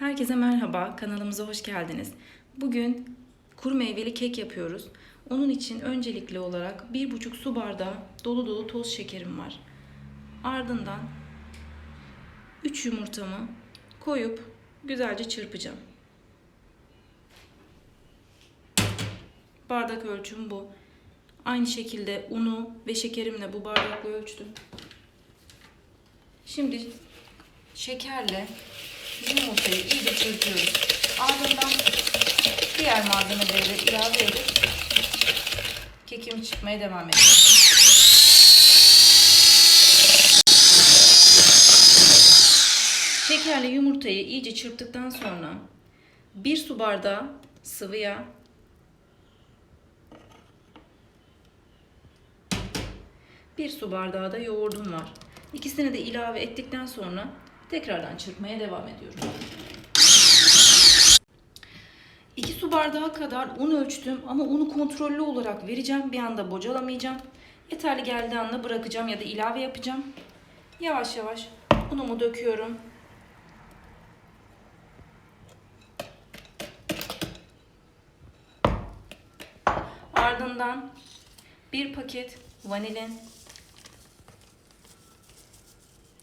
Herkese merhaba, kanalımıza hoş geldiniz. Bugün kuru meyveli kek yapıyoruz. Onun için öncelikli olarak 1,5 su bardağı dolu dolu toz şekerim var. Ardından 3 yumurtamı koyup güzelce çırpacağım. Bardak ölçüm bu. Aynı şekilde unu ve şekerimle bu bardakla ölçtüm. Şimdi şekerle yumurtayı iyice çırpıyoruz. Ardından diğer malzemeleri ilave edip kekimi çıkmaya devam ediyorum. Şekerle yumurtayı iyice çırptıktan sonra bir su bardağı sıvı yağ, bir su bardağı da yoğurdum var. İkisini de ilave ettikten sonra tekrardan çırpmaya devam ediyorum. 2 su bardağı kadar un ölçtüm ama unu kontrollü olarak vereceğim. Bir anda bocalamayacağım. Yeterli geldiği anda bırakacağım ya da ilave yapacağım. Yavaş yavaş unumu döküyorum. Ardından bir paket vanilin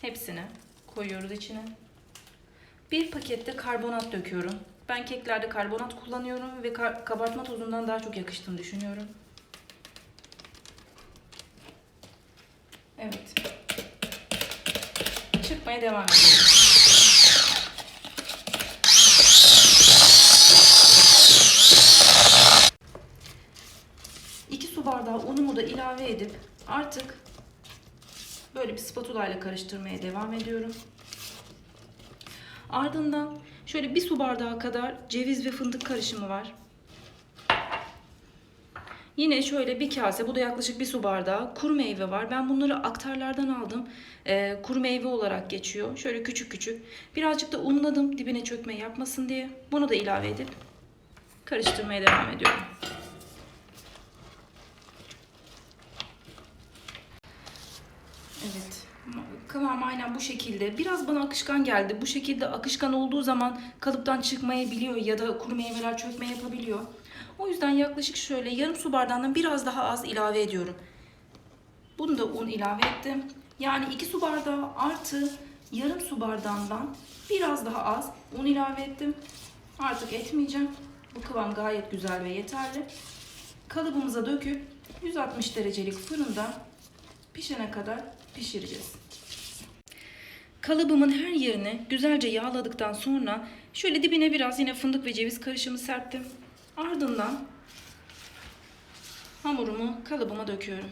hepsini koyuyoruz içine. Bir pakette karbonat döküyorum. Ben keklerde karbonat kullanıyorum ve kabartma tozundan daha çok yakıştığını düşünüyorum. Evet. Çıkmaya devam su bardağı unumu da ilave edip artık böyle bir spatula ile karıştırmaya devam ediyorum. Ardından şöyle bir su bardağı kadar ceviz ve fındık karışımı var. Yine şöyle bir kase, bu da yaklaşık bir su bardağı kuru meyve var. Ben bunları aktarlardan aldım. Ee, kuru meyve olarak geçiyor. Şöyle küçük küçük. Birazcık da unladım dibine çökme yapmasın diye. Bunu da ilave edip karıştırmaya devam ediyorum. Evet. Kıvam aynen bu şekilde. Biraz bana akışkan geldi. Bu şekilde akışkan olduğu zaman kalıptan çıkmayabiliyor ya da kuru meyveler çökme yapabiliyor. O yüzden yaklaşık şöyle yarım su bardağından biraz daha az ilave ediyorum. Bunu da un ilave ettim. Yani 2 su bardağı artı yarım su bardağından biraz daha az un ilave ettim. Artık etmeyeceğim. Bu kıvam gayet güzel ve yeterli. Kalıbımıza döküp 160 derecelik fırında pişene kadar pişireceğiz. Kalıbımın her yerini güzelce yağladıktan sonra şöyle dibine biraz yine fındık ve ceviz karışımı serptim. Ardından hamurumu kalıbıma döküyorum.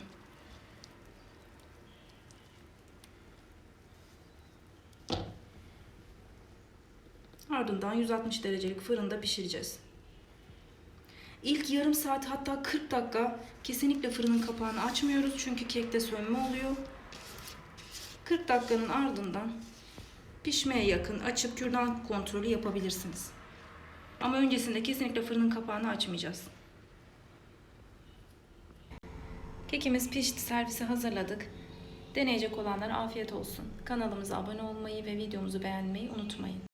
Ardından 160 derecelik fırında pişireceğiz. İlk yarım saat hatta 40 dakika kesinlikle fırının kapağını açmıyoruz çünkü kekte sönme oluyor. 40 dakikanın ardından pişmeye yakın açıp kürdan kontrolü yapabilirsiniz. Ama öncesinde kesinlikle fırının kapağını açmayacağız. Kekimiz pişti, servise hazırladık. Deneyecek olanlara afiyet olsun. Kanalımıza abone olmayı ve videomuzu beğenmeyi unutmayın.